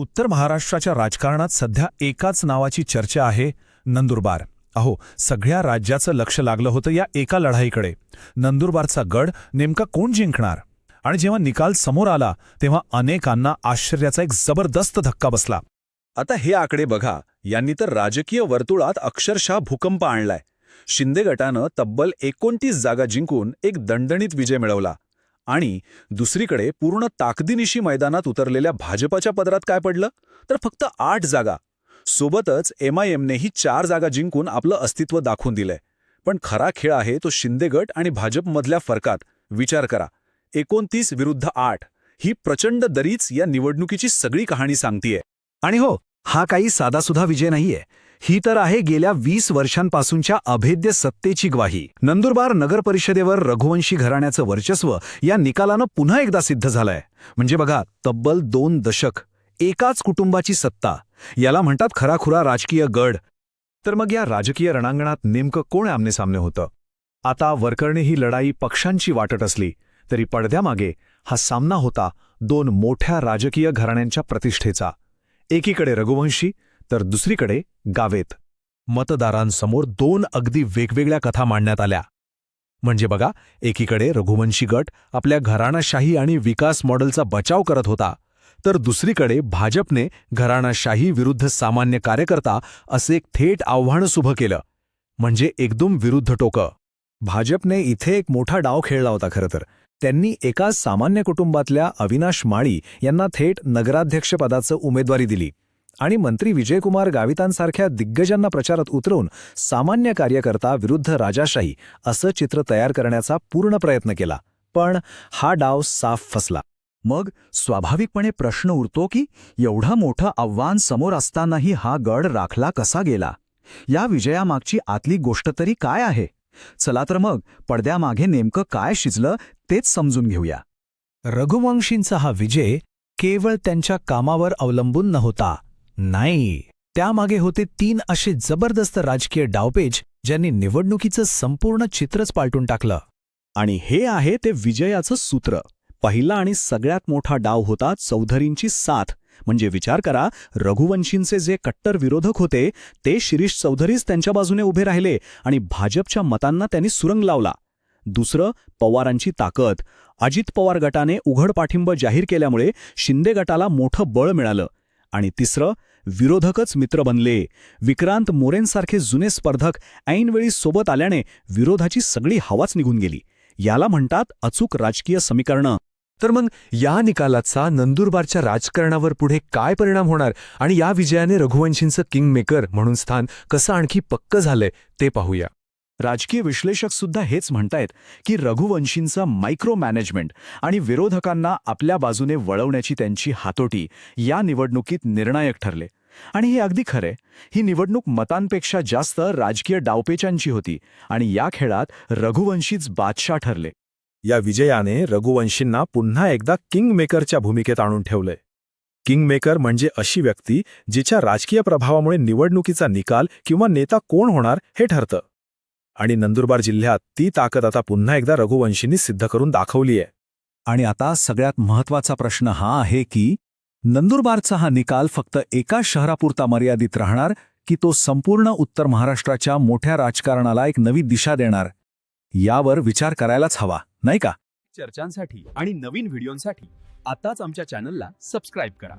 उत्तर महाराष्ट्राच्या राजकारणात सध्या एकाच नावाची चर्चा आहे नंदुरबार. अहो सगळ्या राज्याचं लक्ष लागलं होतं या एका लढाईकडे. नंदुरबारचा गड नेमका कोण जिंकणार? आणि जेव्हा निकाल समोर आला तेव्हा अनेकांना आश्चर्याचा एक जबरदस्त धक्का बसला. आता हे आकडे बघा यांनी तर राजकीय वर्तुळात अक्षरशः भूकंप आणलाय. शिंदे गटानं तब्बल एकोणतीस जागा जिंकून एक दणदणीत विजय मिळवला. आणि दुसरीकडे पूर्ण ताकदीनिशी मैदानात उतरलेल्या भाजपाच्या पदरात काय पडलं? तर फक्त आठ जागा. सोबतच एमआयएमनेही चार जागा जिंकून आपलं अस्तित्व दाखवून दिलंय. पण खरा खेळ आहे तो शिंदे गट आणि भाजपमधल्या फरकात. विचार करा. एकोणतीस विरुद्ध आठ. ही प्रचंड दरीच या निवडणुकीची सगळी कहाणी सांगतीये. आणि हो हा काही साधासुधा विजय नाहीये. ही तर आहे गेल्या वीस वर्षांपासूनच्या अभेद्य सत्तेची ग्वाही. नंदुरबार नगर परिषदेवर रघुवंशी घराण्याचं वर्चस्व या निकालानं पुन्हा एकदा सिद्ध झालंय. म्हणजे बघा तब्बल दोन दशक एकाच कुटुंबाची सत्ता याला म्हणतात खराखुरा राजकीय गड. तर मग या राजकीय रणांगणात नेमकं कोण आमनेसामने होतं? आता वरकरणी ही लढाई पक्षांची वाटत असली तरी पडद्यामागे हा सामना होता दोन मोठ्या राजकीय घराण्यांच्या प्रतिष्ठेचा. एकीकडे रघुवंशी तर दुसरीकडे गावेत. मतदारांसमोर दोन अगदी वेगवेगळ्या कथा मांडण्यात आल्या. म्हणजे बघा एकीकडे रघुवंशी गट आपल्या घराणाशाही आणि विकास मॉडेलचा बचाव करत होता तर दुसरीकडे भाजपने घराणाशाही विरुद्ध सामान्य कार्यकर्ता असे एक थेट आव्हान सुभं केलं म्हणजे एकदम विरुद्ध टोकं. भाजपने इथे एक मोठा डाव खेळला होता खरं तर. त्यांनी एका सामान्य कुटुंबातल्या अविनाश माळी यांना थेट नगराध्यक्षपदाचं उमेदवारी दिली. आणि मंत्री विजयकुमार गावितांसारख्या दिग्गजांना प्रचारात उतरवून सामान्य कार्यकर्ता विरुद्ध राजाशाही असं चित्र तयार करण्याचा पूर्ण प्रयत्न केला. पण हा डाव साफ फसला. मग स्वाभाविकपणे प्रश्न उरतो की एवढं मोठं आव्हान समोर असतानाही हा गड राखला कसा गेला? या विजयामागची आतली गोष्ट तरी काय आहे? चला तर मग पडद्यामागे नेमकं काय शिजलं तेच समजून घेऊया. रघुवंशींचा हा विजय केवळ त्यांच्या कामावर अवलंबून नव्हता. नाही. त्यामागे होते तीन असे जबरदस्त राजकीय डावपेच ज्यांनी निवडणुकीचं संपूर्ण चित्रच पालटून टाकलं. आणि हे आहे ते विजयाचं सूत्र. पहिला आणि सगळ्यात मोठा डाव होता चौधरींची साथ. म्हणजे विचार करा रघुवंशींचे जे कट्टर विरोधक होते ते शिरीष चौधरीच त्यांच्या बाजूने उभे राहिले आणि भाजपच्या मतांना त्यांनी सुरंग लावला. दुसरं पवारांची ताकद. अजित पवार गटाने उघड पाठिंबा जाहीर केल्यामुळे शिंदे गटाला मोठं बळ मिळालं. आणि तिसरं विरोधकच मित्र बनले. विक्रांत मोरेंसारखे जुने स्पर्धक ऐनवेळी सोबत आल्याने विरोधाची सगळी हवाच निघून गेली. याला म्हणतात अचूक राजकीय समीकरणं. तर मग या निकालाचा नंदुरबारच्या राजकारणावर पुढे काय परिणाम होणार आणि या विजयाने रघुवंशींचं किंगमेकर म्हणून स्थान कसं आणखी पक्क झालंय ते पाहूया. राजकीय विश्लेषक सुद्धा हेच म्हणतायत की रघुवंशींचं मायक्रो मॅनेजमेंट आणि विरोधकांना आपल्या बाजूने वळवण्याची त्यांची हातोटी या निवडणुकीत निर्णायक ठरले. आणि हे अगदी खरे ही निवडणूक मतांपेक्षा जास्त राजकीय डावपेचांची होती आणि या खेळात रघुवंशीच बादशाह ठरले. या विजयाने रघुवंशींना पुन्हा एकदा किंगमेकरच्या भूमिकेत आणून ठेवलंय. किंगमेकर म्हणजे अशी व्यक्ती जिच्या राजकीय प्रभावामुळे निवडणुकीचा निकाल किंवा नेता कोण होणार हे ठरतं. आणि नंदुरबार जिल्ह्यात ती ताकद आता पुन्हा एकदा रघुवंशींनी सिद्ध करून दाखवलीय. आणि आता सगळ्यात महत्त्वाचा प्रश्न हा आहे की नंदुरबारचा हा निकाल फक्त एका शहरापुरता मर्यादित राहणार की तो संपूर्ण उत्तर महाराष्ट्राच्या मोठ्या राजकारणाला एक नवी दिशा देणार? यावर विचार करायलाच हवा नाही का? चर्चांसाठी आणि नवीन व्हिडिओंसाठी आताच आमच्या चॅनलला सबस्क्राईब करा.